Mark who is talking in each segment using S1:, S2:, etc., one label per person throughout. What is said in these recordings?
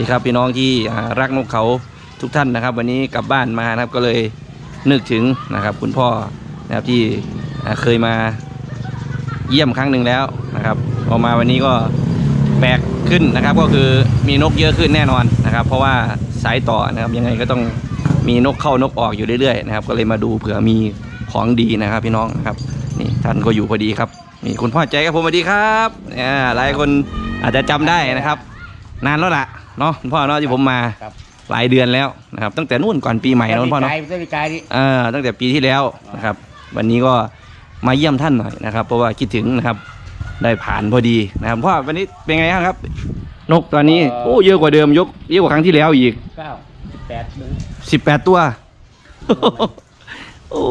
S1: ดีครับพี่น้องที่รักนกเขาทุกท่านนะครับ วันนี้กลับบ้านมานะครับก็เลยนึกถึงนะครับ คุณพ่อนะครับที่เคยมาเยี่ยมครั้งหนึ่งแล้วนะครับพอมาวันนี้ก็แปลกขึ้นนะครับ ก็คือมีนกเยอะขึ้นแน่นอนนะครับ เพราะว่าสายต่อนะครับยังไงก็ต้องมีนกเข้านกออกอยู่เรื่อยๆนะครับ ก็เลยมาดูเผื่อมีของดีนะครับพี่น้องนะครับนี่ท่านก็อยู่พอดีครับนี่คุณพ่อใจครับผมสวัสดีครับเนี่ยหลายคนอาจจะจำได้นะครับ นานแล้วล่ะ เนาะคุณพ่อเนาะที่ผมมา
S2: ครับ
S1: หลายเดือนแล้วนะครับ ตั้งแต่นู่นก่อนปีใหม่นะคุณพ่อเนาะ
S2: ไกลไม่ไกลนี่
S1: เออตั้งแต่ปีที่แล้วนะครับ วันนี้ก็มาเยี่ยมท่านหน่อยนะครับ เพราะว่าคิดถึงนะครับ ได้ผ่านพอดีนะครับพ่อวันนี้เป็นไงบ้างครับ นกตอนนี้โอ้เยอะกว่าเดิมยกเยอะกว่าครั้งที่แล้วอีก
S2: เก้าแปดหนึ่ง
S1: สิบแปดตัวโอ้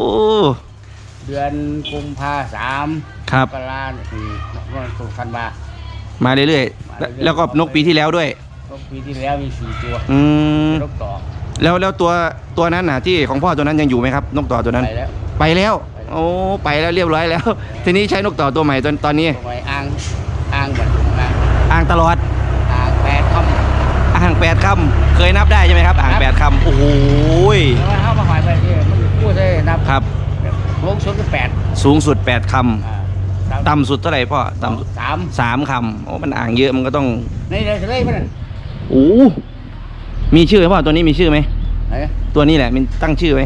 S2: เดือนกุมภาสาม
S1: ครับ
S2: กราสี่วันตุกันบา
S1: มาเรื่อยๆแล้วแล้วก็นกปีที่แล้วด้วย
S2: ก็ปีที่แล้วมีสี่ตัว
S1: อืม
S2: นกต่อ
S1: แล้วแล้วตัวตัวนั้นน่ะที่ของพ่อตัวนั้นยังอยู่ไหมครับ นกต่อตัวนั้น
S2: ไปแล้ว
S1: ไปแล้ว โอ้ไปแล้วเรียบร้อยแล้ว ทีนี้ใช้นกต่อตัวใหม่ตอนตอนนี้
S2: ตัวไปอ่างอ่างแบบอ่าง
S1: อ่างตลอด
S2: อ่างแปดคำ
S1: อ่างแปดคำเคยนับได้ใช่ไหมครับอ่างแปดคำโอ้โหย
S2: แล้วว่าเข้ามาหอยไปที่มันพูดได้นับ
S1: ครับ
S2: ลงสุดก็แปด
S1: สูงสุดแปดค
S2: อ่าำ
S1: ต่ำสุดเท่าไหร่พ่อต่ำสุด
S2: สาม
S1: สามคำโอ้มันอ่างเยอะมันก็ต้อง
S2: นี่เลยเลยมัน
S1: โอ้มีชื่อไหมพ่อตัวนี้มีชื่อไหม
S2: ไหน
S1: ตัวนี้แหละมีตั้งชื่อไหม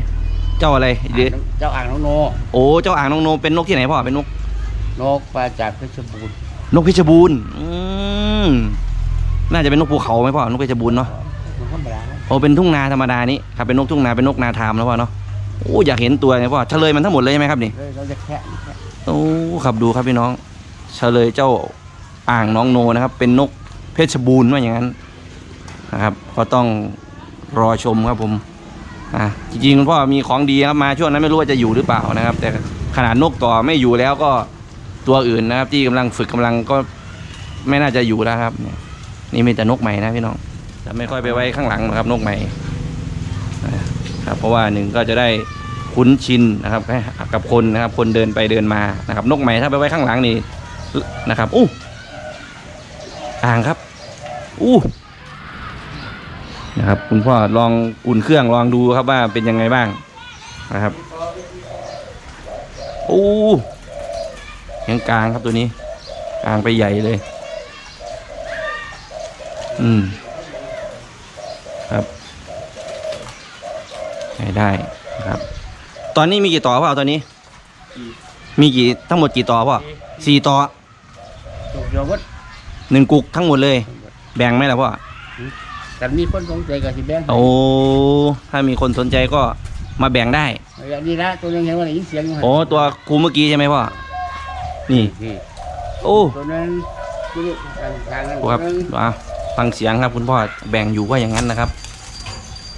S1: เจ้าอะไรเดี๋ยว
S2: เจ้าอ่างน้องโน
S1: โอ้เจ้าอ่างน้องโนเป็นนกที่ไหนพ่อเป็นนก
S2: นกปลาจากเพชรบูรณ์
S1: นกเพชรบูรณ์อืมน่าจะเป็นนกภูเขาไหมพ่อนกเพชรบูรณ์เนาะ
S2: มันธรรมดานะ
S1: โอ้เป็นทุ่งนาธรรมดานี้ครับเป็นนกทุ่งนาเป็นนกนาทามแล้วพ่อเนาะโอ้อยากเห็นตัวไงพ่อเฉลยมันทั้งหมดเลยใช่ไหมครับนี่
S2: เลยเราจะแค่แค่
S1: โอ้ครับดูครับพี่น้อง เฉลยเจ้าอ่างน้องโนนะครับ เป็นนกเพชรบูรณ์ว่าอย่างนั้น นะครับ ก็ต้องรอชมครับผมอะจริงๆคุณพ่อมีของดีครับมาช่วงนั้นไม่รู้ว่าจะอยู่หรือเปล่านะครับ แต่ขนาดนกต่อไม่อยู่แล้วก็ตัวอื่นนะครับ ที่กำลังฝึกกำลังก็ไม่น่าจะอยู่แล้วครับนี่มีแต่นกใหม่นะพี่น้องจะไม่ค่อยไปไว้ข้างหลังนะครับ นกใหม่ครับเพราะว่าหนึ่งก็จะได้คุ้นชินนะครับกับคนนะครับ คนเดินไปเดินมานะครับ นกใหม่ถ้าไปไว้ข้างหลังนี่นะครับอู้อ่างครับอู้ นะครับ คุณพ่อลองอุ่นเครื่องลองดูครับว่าเป็นยังไงบ้างนะครับอู้ยังกลางครับตัวนี้ กลางไปใหญ่เลย อืม ครับใช้ได้นะครับ ตอนนี้มีกี่ต่อเปล่าตอนนี้ มีกี่ทั้งหมดกี่ต่อเปล่าสี่ต่อ
S2: จบเดียววัด
S1: หนึ่งกุกทั้งหมดเลย แบ่งไหมล่ะพ่อ
S2: แต่มีคนสนใจกับสิแบงค์
S1: โอ้ถ้ามีคนสนใจก็มาแบ่งได้
S2: อย่างนี้นะตัวนึงเห็นว่าได้ยินเสียงอยู่
S1: โอ้ตัวครูเมื่อกี้ใช่ไหมพ่อนี่
S2: นี่
S1: โอ้
S2: ตัวนั้นที่นี่กลางกลางกัน
S1: ครับ
S2: ตัวนึง
S1: อะฟังเสียงครับคุณพ่อแบ่งอยู่ว่าอย่างนั้นนะครับ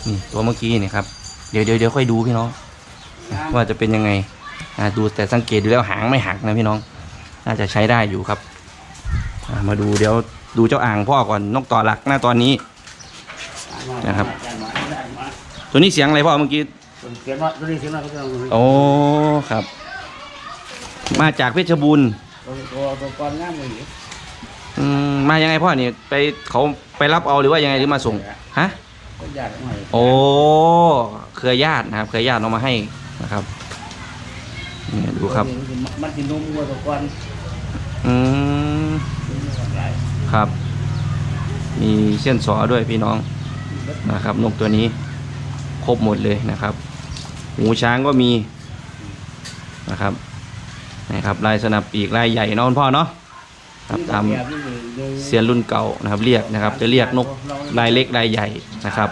S1: นี่ตัวเมื่อกี้นี่ครับเดี๋ยวเดี๋ยวเดี๋ยวค่อยดูพี่น้อง ว่าจะเป็นยังไงอ่าดูแต่สังเกตดูแล้วหางไม่หักนะพี่น้อง น่าจะใช้ได้อยู่ครับอ่ามาดูเดี๋ยวดูเจ้าอ่างพ่อก่อนนกต่อหลักหน้าตอนนี้ นะครับ ตัวนี้เสียงอะไรพ่อเมื่อกี้
S2: เสียงน้อยตัวนี้เสียงน้อยเขาจะเอา
S1: โอ้ครับ มาจากเพชรบูรณ์
S2: ตัวตัวตัวก้อนงามเลยนี่
S1: อืมมายังไงพ่อเนี่ยไปเขาไปรับเอาหรือว่ายังไงหรือมาส่งฮะ
S2: ก็อยากหน่อย
S1: โอ้เครือญาตินะครับ เครือญาติเอามาให้นะครับเนี่ยดูครับ
S2: มันกินนมวัวตัวก้อน
S1: อืมครับ มีเส้นสอด้วยพี่น้อง นะครับนกตัวนี้ครบหมดเลยนะครับ หูช้างก็มีนะครับนะครับลายสนับปีกลายใหญ่เนาะคุณพ่อเนาะครับตามเซียนรุ่นเก่านะครับ เรียกนะครับ จะเรียกนกลายเล็กลายใหญ่นะครับ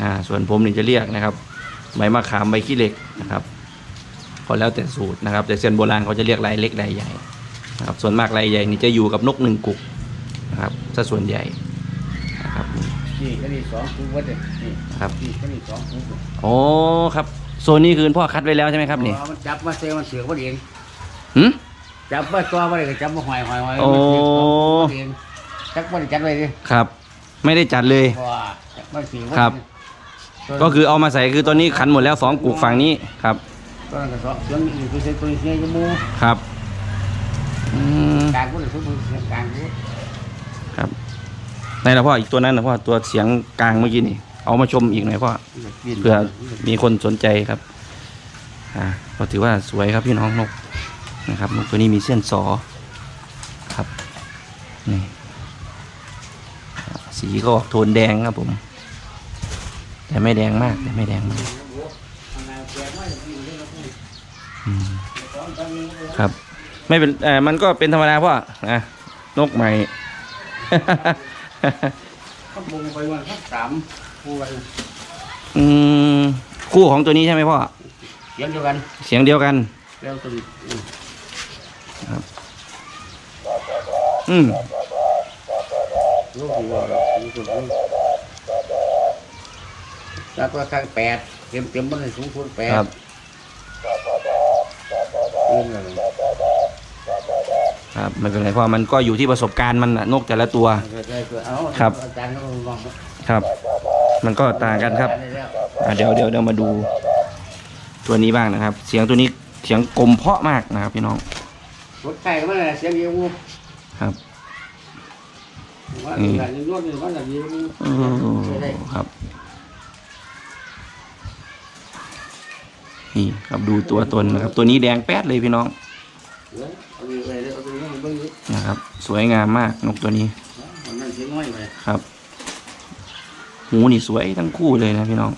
S1: อ่าส่วนผมนี่จะเรียกนะครับ ใบมะขามใบขี้เหล็กนะครับก็แล้วแต่สูตรนะครับ แต่เซียนโบราณเขาจะเรียกลายเล็กลายใหญ่นะครับส่วนมากลายใหญ่นี่จะอยู่กับนกหนึ่งกุกนะครับถ้าส่วนใหญ่
S2: นี่ก็นี่สองคู่วัดเลยนี่
S1: ครับ
S2: นี่ก็นี่สองคู่
S1: โอ้ครับ โซนนี้คือพ่อคัดไว้แล้วใช่ไหมครับนี่
S2: มันจับมาเซมันเสือกมันเอง
S1: หืม
S2: จับมาตัวมาเลยก็จับมาหอยหอยหอย
S1: โอ้
S2: มันเองจับมาจับไว้ดิ
S1: ครับ ไม่ได้จัดเลย
S2: ว้ามันเสือก
S1: ครับก็คือเอามาใส่คือตอนนี้ขันหมดแล้วสองกุกฝั่งนี้ครับ
S2: ตัวนั้นก็สองเสียงนี่คือเสียงตัวนี้เสียงจมูก
S1: ครับอืม
S2: กลางก็เลยสุดเสียงกลางก็
S1: ครับ ไหนละพ่ออีกตัวนั้นนะพ่อตัวเสียงกลางเมื่อกี้นี่ เอามาชมอีกหน่อยพ่อเพื่อมีคนสนใจครับ อ่าก็ถือว่าสวยครับพี่น้องนกนะครับนกตัวนี้มีเส้นสอครับนี่สีก็ออกโทนแดงครับผม แต่ไม่แดงมากแต่ไม่แดงมากอืมครับ ไม่เป็นเออมันก็เป็นธรรมดาพ่อนะนกใหม่
S2: เขาบงไปวันสักสามคู่กัน
S1: อืมคู่ของตัวนี้ใช่ไหมพ่อ
S2: เสียงเดียวกัน
S1: เสียงเดียวกัน
S2: แล้วตัวนี้อืม
S1: อืม
S2: ลูกที่ว่าเราสูงสุดนี่แล้วก็ข้างแปดเต็มเต็มมันเลยสูงสุดแปด
S1: ครับ
S2: อืมเลย
S1: ครับไม่เป็นไรเพราะมันก็อยู่ที่ประสบการณ์มันน่ะนกแต่ละตัว
S2: ได้ตัวเอา
S1: ครับ
S2: อาจารย์ก็ลอง
S1: ครับ มันก็ต่างกันครับอะเดี๋ยวเดี๋ยวเดี๋ยวมาดู ตัวนี้บ้างนะครับ เสียงตัวนี้เสียงกลมเพราะมากนะครับ พี่น้อง
S2: รถไก่ก็มันเสียงเยียววู
S1: ครับ
S2: ว่า
S1: อืม
S2: อย่างนี้รถนี่มันแบบนี้
S1: อืมครับ นี่ครับดูตัวตนนะครับ ตัวนี้แดงแป๊ดเลยพี่น้อง
S2: เอาไปเลยเอาไปเลยเบิ่งดิ
S1: นะครับ สวยงามมากนกตัวนี้ครับ หูนี่สวยทั้งคู่เลยนะพี่น้อง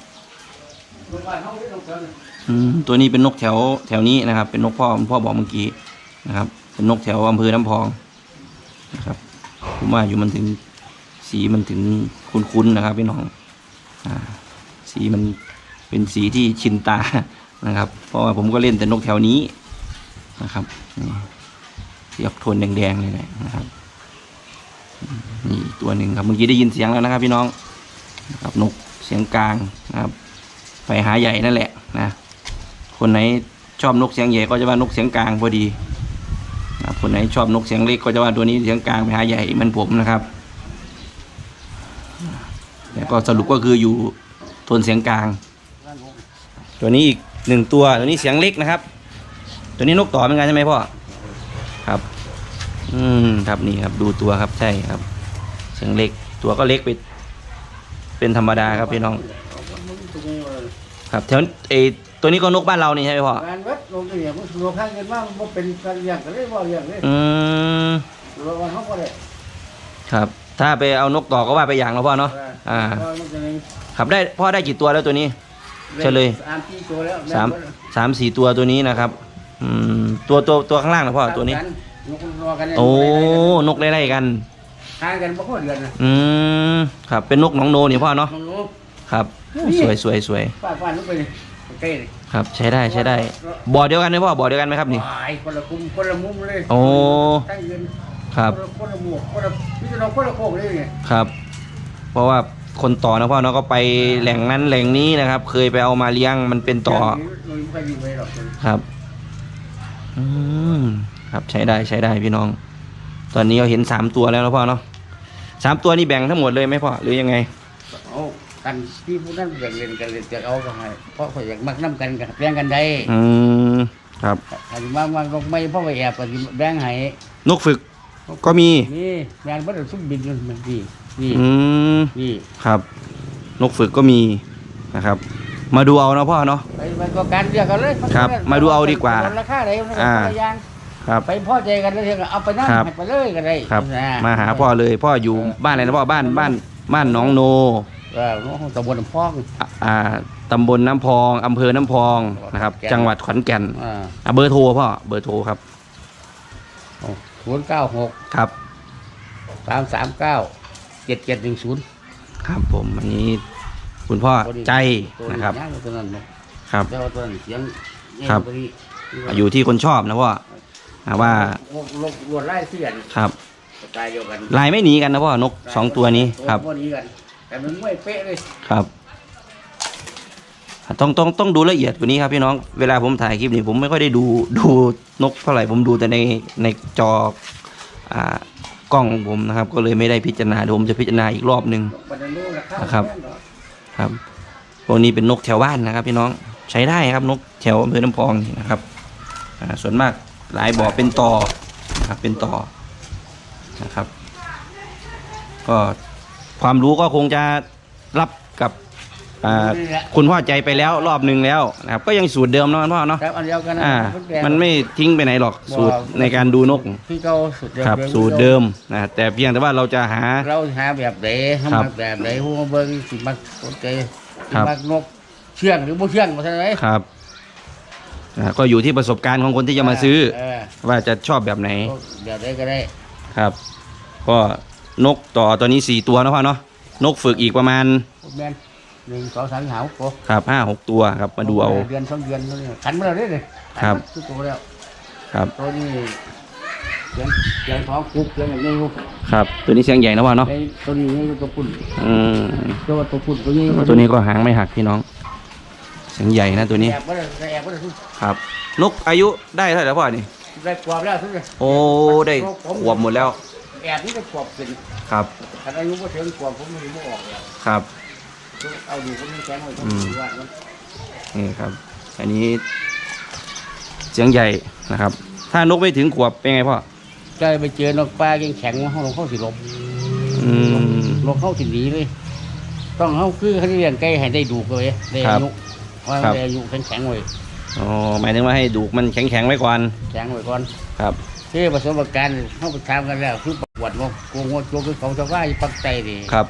S2: อื
S1: มตัวนี้เป็นนกแถวแถวนี้นะครับ เป็นนกพ่อพ่อบอกเมื่อกี้นะครับ เป็นนกแถวอำเภอน้ำพองนะครับผมว่าอยู่มันถึงสีมันถึงคุ้นๆนะครับพี่น้องอ่าสีมันเป็นสีที่ชินตานะครับ เพราะว่าผมก็เล่นแต่นกแถวนี้นะครับนี่ สียบโทนแดงๆเลยนะครับนี่ตัวหนึ่งครับเมื่อกี้ได้ยินเสียงแล้วนะครับ พี่น้องนะครับนกเสียงกลางนะครับไปหาใหญ่นั่นแหละนะคนไหนชอบนกเสียงใหญ่ก็จะว่านกเสียงกลางพอดีนะคนไหนชอบนกเสียงเล็กก็จะว่าตัวนี้เสียงกลางไปหาใหญ่มันผมนะครับแต่ก็สรุปก็คืออยู่ทนเสียงกลาง ตัวนี้อีกหนึ่งตัวตัวนี้เสียงเล็กนะครับ ตัวนี้นกต่อเหมือนกันใช่ไหมพ่อ ครับ อืมครับนี่ครับ ดูตัวครับใช่ครับเสียงเล็ก ตัวก็เล็กไปเป็นธรรมดาครับพี่น้อง ครับแถวเออตัวนี้ก็นกบ้านเรานี่ใช่ไหมพ่อ
S2: งานวัดลงเนี่ยมันรวมข้างกันว่ามันเป็นการเลี้ยงกันเลยว่าเลี้ยงเลย
S1: อืม
S2: รวมกันเขาก็เลย
S1: ครับ ถ้าไปเอานกต่อก็ว่าไปอย่างแล้วพ่อเนาะอ่า ครับได้พ่อได้กี่ตัวแล้วตัวนี้เฉลย
S2: สามที่ตัวแล้ว
S1: สามสามสี่ตัวตัวนี้นะครับ อืมตัวตัวตัวข้างล่างนะพ่อตัวนี้
S2: นกรอกันเนี่ย
S1: โอ้นกไล่ๆกัน
S2: ทานกันบ่พอเดือนนะ
S1: อืมครับเป็นนกหน้องโนนี่พ่อเนาะ
S2: น้องลูก
S1: ครับสวยสวยสวย
S2: ป้าป้านุกไปเลยใกล้เลย
S1: ครับ ใช้ได้ใช้ได้บ่อเดียวกันไหมพ่อบ่อเดียวกันไหมครับนี่
S2: วายคนละคุมคนละมุมเลย
S1: โอ้
S2: ตั้งเงิน
S1: ครับ
S2: นละคนละหมวกคนละมิตรน้องคนละโคกเลยไง
S1: ครับ เพราะว่าคนต่อนะพ่อเนาะก็ไปแหล่งนั้นแหล่งนี้นะครับ เคยไปเอามาเลี้ยงมันเป็นต่อ
S2: ย่างนี้มันไม่ค่อยมีไว้หรอก
S1: ครับ อืมครับใช้ได้ใช้ได้พี่น้อง ตอนนี้เราเห็นสามตัวแล้วนะพ่อเนาะสามตัวนี่แบ่งทั้งหมดเลยไหมพ่อหรือยังไง
S2: เอากันที่ผู้นั้นอยากเล่นกันเล่นจะเอาก็ให้เพราะเขาอยากมักน้ำกันกันแบ่งกันได้
S1: อืมครับ
S2: ถ้าสิมามาลงไม่เพราะว่าแอบก็สิแบ่งให้
S1: นกฝึก ก็มี
S2: นี่งานบ่ได้ซุ่มบินมันนี่นี่
S1: อืม
S2: นี่
S1: ครับ นกฝึกก็มีนะครับ มาดูเอานะพ่อเนาะ
S2: ไปไปก็การเรียกกันเลย
S1: ครับมาดูเอาดีกว่า
S2: ราคาไหนมันก็
S1: อ่า
S2: คนละอย่าง
S1: ครับ
S2: ไปพอใจกันแล้วเถอะเอาไปนั่ง
S1: ครับ
S2: ให้ไปเลยก็ได้
S1: ครับ
S2: นะ
S1: มาหาพ่อเลยพ่ออยู่บ้านอะไรนะพ่อบ้านบ้านบ้านหน้องโน
S2: เออน้องตำบลน้ำพอง
S1: อ่าอ่าตำบลน้ำพองอำเภอน้ำพองนะครับ
S2: แก่น
S1: จังหวัดขอนแก่น
S2: อ่า
S1: อะเบอร์โทรพ่อเบอร์โทรครับ
S2: ศูนย์เก้าหก
S1: ครับ
S2: สามสามเก้าเจ็ดเจ็ดหนึ่งศูนย์
S1: ครับผมวันนี้ คุณพ่อใจนะครับ ครับ ครับอยู่ที่คนชอบนะพ่อว่า
S2: ลวดไล่เสียน
S1: ครับ
S2: ลา
S1: ยไม่หนีกันนะพ่อนกสองตัวนี้ครับ
S2: ตัวนี้กันแต่มันไม่เป๊ะเลย
S1: ครับต้องต้องต้องดูละเอียดกว่านี้ครับพี่น้องเวลาผมถ่ายคลิปนี้ผมไม่ค่อยได้ดูดูนกเท่าไหร่ผมดูแต่ในในจออ่ากล้องของผมนะครับ ก็เลยไม่ได้พิจารณาผมจะพิจารณาอีกรอบหนึ่ง
S2: นดูราคา
S1: ครับ ครับพวกนี้เป็นนกแถวบ้านนะครับ พี่น้องใช้ได้ครับนกแถวอำเภอน้ำพองนี่นะครับส่วนมากหลายบ่อเป็นต่อนะครับเป็นต่อนะครับ ก็ความรู้ก็คงจะรับกับ อ่าคุณพ่อใจไปแล้วรอบหนึ่งแล้วนะครับก็ยังสูตรเดิมเนาะพ่อเนาะ
S2: ครับอันเดียวกันนะ
S1: อ่า
S2: แดง
S1: มันไม่ทิ้งไปไหนหรอกสูตรในการดูนก
S2: ที่เขาสูตรเดิม
S1: ครับ สูตรเดิมนะแต่เพียงแต่ว่าเราจะหา
S2: เราหาแบบไหน
S1: ครับ
S2: ทำแบบไหนหัวเบิ้งสิมักสนใจ
S1: ครั
S2: สิ
S1: บ
S2: มักนกเชื่องหรือบ่เชื่องมาเท่าไหร่
S1: ครับอ่าก็อยู่ที่ประสบการณ์ของคนที่จะมาซื้อ
S2: เออ
S1: ว่าจะชอบแบบไหน
S2: แบบไหนก็ได้
S1: ครับ ก็นกต่อตัวนี้สี่ตัวนะพ่อเนาะนกฝึกอีกประมาณ
S2: แม่น หนึ่งสองสามหาวโอ้
S1: ครับห้าหกตัวครับมาดูเอา
S2: เดือนสองเดือนเท่านี้ขันมาแล้วเด้เลย
S1: ครับ
S2: ทุกตัวแล้ว
S1: ครับ
S2: ตัวนี้เสียงเสียงท้องคุกเสียงอย่างนี้ลูก
S1: ครับ ตัวนี้เสียงใหญ่นะพ่อเนาะ
S2: ไอ้ตัวนี้นี่ตัวปุ่น
S1: อืม
S2: ตัวตัวปุ่นตัวนี้
S1: ตัวนี้ก็หางไม่หักพี่น้อง เสียงใหญ่นะตัวนี้
S2: แอบก็ได้แอบก็ได้ทุก
S1: ครับ นกอายุได้เท่าไหร่แล้วพ่อนี่
S2: ได้กรอบแล้วทุกอย่าง
S1: โอ้ได้ขวบหมดแล้ว
S2: แอบนี่ได้กรอบเป็น
S1: ครับ
S2: ถ้าอายุก็ถึงกรอบผมไม่รู้ออกแล้ว
S1: ครับ
S2: เอาดูก็ไม่แข็งเลยต้อง
S1: อืม
S2: ดูว่ามัน
S1: นี่ครับ อันนี้ เสียงใหญ่นะครับ ถ้านกไม่ถึงขวบเป็นไงพ่อ
S2: จะไปเจอนกปลาแข็งๆมาเขาลงเข้าสิลบ
S1: อืม
S2: ลงเข้าสิหนีเลย ต้องเข้าคือเขาเลี้ยงไก่ให้ได้ดูเลยได้อายุว่า
S1: ครับ
S2: ได้อายุแข็งๆไว้
S1: อ๋อหมายถึงว่าให้ดูกมันแข็งๆไว้ก่อน
S2: แข็งไว้ก่อน
S1: ครับ
S2: ที่ประสบการณ์เข้าไปทำกันแล้วคือประวัติว่าโกงว่าโจกคือเขาจะว่าอยู่ปักใจดิ
S1: ครับ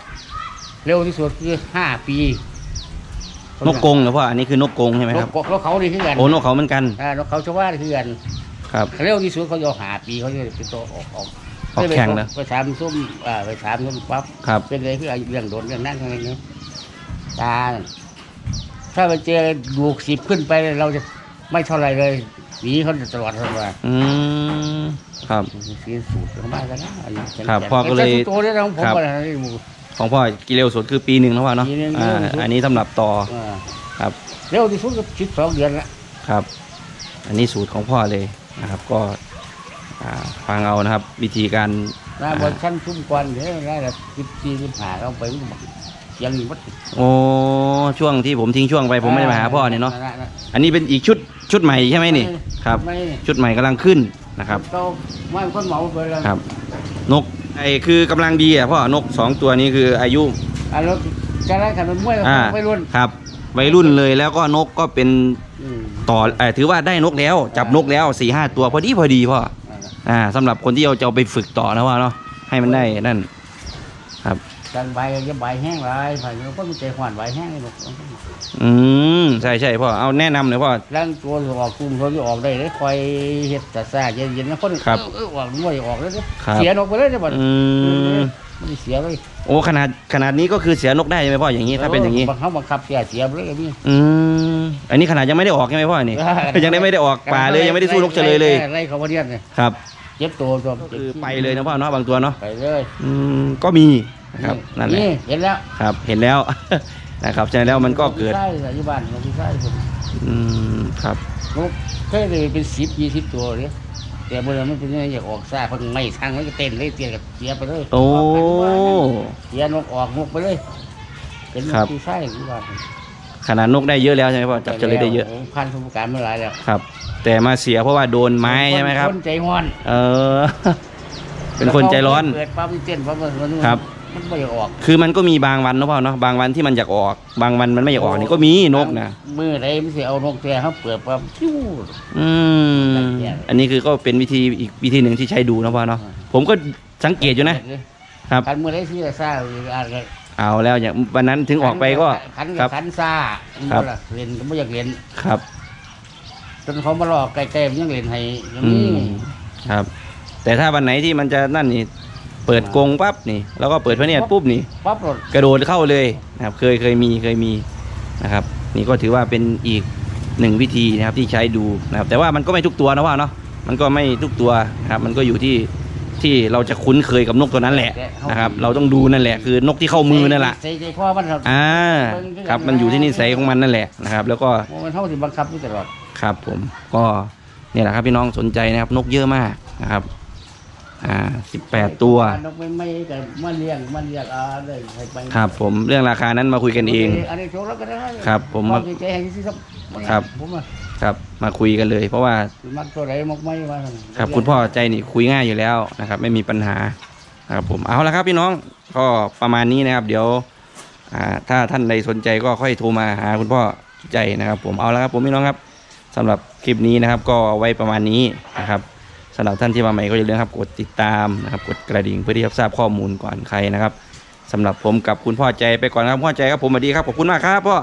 S2: เร็วที่สุดคือห้าปี
S1: นกกรงเหรอพ่ออันนี้คือนกกรงใช่ไหมครับ
S2: นกนกเขานี่คือกัน
S1: โอ้นกเขาเหมือนกัน
S2: อ่านกเขาจะว่านี่คือกัน
S1: ครับ
S2: เร็วที่สุดเขาจะเอาหาปีเขาจะเป็นตัวออกออก
S1: ออกแข่งนะ
S2: ไปถามส้มอ่าไปถามส้มปั๊บ
S1: ครับ
S2: เป็นไรคืออายุเรื่องโดนเรื่องนั้นอะไรเงี้ยตาถ้าไปเจอลูกสิบขึ้นไปเราจะไม่เท่าไหรเลยหนีเขาจะตลอดทั้งวัน
S1: อืมครับ
S2: เสียสูตรของบ้านกันนะอันนี้แข็ง
S1: ครับ
S2: แข็ง
S1: พ่อก็เลย
S2: แต่ทุตัวเนี่ยนะผม
S1: ครับ
S2: ก็เลยให้หมู่
S1: ของพ่อกี่เร็วสุดคือปีหนึ่งนะพ่อเนาะ
S2: ปีหนึ่ง
S1: อ่า
S2: เร็วสุด
S1: อันนี้สำหรับต่อ
S2: อ่า
S1: ครับ
S2: เร็วที่สุดก็สิบสองเดือนละ
S1: ครับ อันนี้สูตรของพ่อเลยนะครับ ก็อ่าฟังเอานะครับ วิธีการ
S2: นะ
S1: อ่า
S2: บนชั้นชุ่มกวนเดี๋ยวได้ละสิบสี่สิบห้าเราไปมันบอกเสียังอยู่วัด
S1: โอ้ช่วงที่ผมทิ้งช่วงไปผมไม่ได้มาหาพ่อเนี่ยเนาะะอันนี้เป็นอีกชุดชุดใหม่ใช่ไหมนี่ครับ
S2: ไม่
S1: ชุดใหม่กำลังขึ้นนะครับ
S2: เราไม่คนเหมาไปแล้ว
S1: ครับ นก ไอ้คือกำลังดีอะพ่อนกสองตัวนี้คืออายุ
S2: อันรถจะได้ขันมันมวย
S1: อ่า
S2: ไม่รุ่น
S1: ครับวัยรุ่นเลยแล้วก็นกก็เป็น
S2: อืม
S1: ต่อเอ่อถือว่าได้นกแล้ว จับนกแล้วสี่ห้าตัวพอดีพอดีพ่อ
S2: นั่นน่ะ
S1: อ่าสำหรับคนที่เอาจะเอาไปฝึกต่อนะว่าเนาะให้มันได้นั่นครับ
S2: จังใบจะใบแห้งไรไผ่เราก็มีใจหวานใบแห้งเลยลูก
S1: อืมใช่ใช่พ่อเอาแนะนำหน่อยพ่อ
S2: ร่างตัวจะออกกลุ่มเขาจะออกได้เลยคอยเห็ดแต่ซ่าเย็นๆนะคน
S1: ครับ
S2: เออเออออกมวยออกเลยเด้อ
S1: ครับ
S2: เสียนกไปเลยเนี่ยบัด
S1: อืม
S2: ไม่เสียเลย
S1: โอ้ขนาดขนาดนี้ก็คือเสียนกได้ใช่ไหมพ่ออย่างนี้ถ้าเป็นอย่างนี้
S2: บังคับบังคับเสียเสียไปเลยนี่
S1: อืมอันนี้ขนาดยังไม่ได้ออกใช่ไหมพ่อนี่ยังได้ไม่ได้ออกป่าเลยยังไม่ได้สู้นกเฉลยเลย
S2: ไล่เขามาเรียนเนี่ย
S1: ครับ
S2: เจ็บตัวตัว
S1: ก็คือไปเลยนะพ่อเนาะบางตัวเนาะ
S2: ไปเลย
S1: อืมก็มี นะครับนั่นแหละ
S2: เห็นแล้ว
S1: ครับ เห็นแล้ว นะครับฉะนั้นแล้วมันก็เกิด
S2: ใช่อายุบ้านเราที่ใช่ผม
S1: อืมครับ
S2: นกเคยเลยเป็นสิบยี่สิบตัวเลยแต่เมื่อมันเป็นยังไงอยากออกซ่าเพิ่งไม่ทางแล้วก็เต้นเลยเตี้ยกับเสียไปเลย
S1: โอ้
S2: เสียนกออกนกไปเลยเป็นน
S1: ครั
S2: ก
S1: บ
S2: ที่ใช่ที่บ้าน
S1: ขนาดนกได้เยอะแล้วใช่ไหมพ่อจับเฉลยได้เยอะ
S2: พันธุการมาหลายแล้ว
S1: ครับ แต่มาเสียเพราะว่าโดนไม้ใช่ไหมครับ
S2: คนใจห้อน
S1: เออ เป็นคนใจร้อน
S2: เปิดปั๊บเต้นปั๊บมัน
S1: ครับ
S2: มันไม่อยากออก
S1: คือมันก็มีบางวันเนาะพ่อเนาะบางวันที่มันอยากออก บางวันมันไม่อยากออกนี่ก็มีนกนะ
S2: มือไหนไม่ใช่เอานกแต่เขาเปิดปั๊บชิว
S1: อืมอันนี้คือก็เป็นวิธีอีกวิธีหนึ่งที่ใช้ดูนะพ่อเนาะผมก็สังเกตอยู่นะ ครับ
S2: ขันมือไหนที่จะซ่าหรืออะไร
S1: เอาแล้วอย่างวันนั้นถึงออกไปก็
S2: ขัน
S1: ครั
S2: กับบขันซ่า
S1: ครับ
S2: บ่ล่ะเล่นก็ไม่อยากเล่น
S1: ครับ
S2: จนเขามาหลอกไกลๆมันยังเล่นให้อย่าง
S1: อื
S2: นี้
S1: มครับ แต่ถ้าวันไหนที่มันจะนั่นนี่ เปิดกรงปั๊บนี่แล้วก็เปิดพระเนียดปุ๊บนี่
S2: ปั๊บรถ
S1: กระโดดเข้าเลยนะครับ เคยเคยมีเคยมีนะครับ นี่ก็ถือว่าเป็นอีกหนึ่งวิธีนะครับที่ใช้ดูนะครับ แต่ว่ามันก็ไม่ทุกตัวนะว่าเนาะมันก็ไม่ทุกตัวนะครับ มันก็อยู่ที่ที่เราจะคุ้นเคยกับนกตัวนั้นแหละนะครับ เราต้องดูนั่นแหละ คือนกที่เข้ามือนั่นแหละ
S2: ใส่ใจพ่อมันครับ
S1: อ่าครับมันอยู่ที่นิสัยของมันนั่นแหละนะครับ แล้วก็
S2: มันเท่าที่บังคับอยู่ตลอด
S1: ครับ ผมก็เนี่ยแหละครับพี่น้องสนใจนะครับ นกเยอะมากนะครับ อ่าสิบแปดตัว
S2: นกไม่ไม่แต่มาเลี้ยงมาเลี้ยงอ่าเลยให้ไป
S1: ครับผมเรื่องราคานั้นมาคุยกันเอง
S2: อันนี้โชว์แล้วก็ได้
S1: ครับผม
S2: ความใจแห่งที่สุด
S1: ครับ
S2: ผมอะ
S1: ครับ มาคุยกันเลย เพราะว่า
S2: มักตัวไหนมักไม่มา
S1: ครับ คุณพ่อใจนี่คุยง่ายอยู่แล้วนะครับ ไม่มีปัญหานะครับผมเอาละครับพี่น้องก็ประมาณนี้นะครับ เดี๋ยวอ่าถ้าท่านใดสนใจก็ค่อยโทรมาหาคุณพ่อใจนะครับ ผมเอาแล้วครับผมพี่น้องครับสำหรับคลิปนี้นะครับ ก็เอาไว้ประมาณนี้นะครับ สำหรับท่านที่มาใหม่ก็อย่าลืมครับกดติดตามนะครับกดกระดิ่งเพื่อที่จะทราบข้อมูลก่อนใครนะครับสำหรับผมกับคุณพ่อใจไปก่อนครับพ่อใจครับผมสวัสดีครับขอบคุณมากครับพ่อ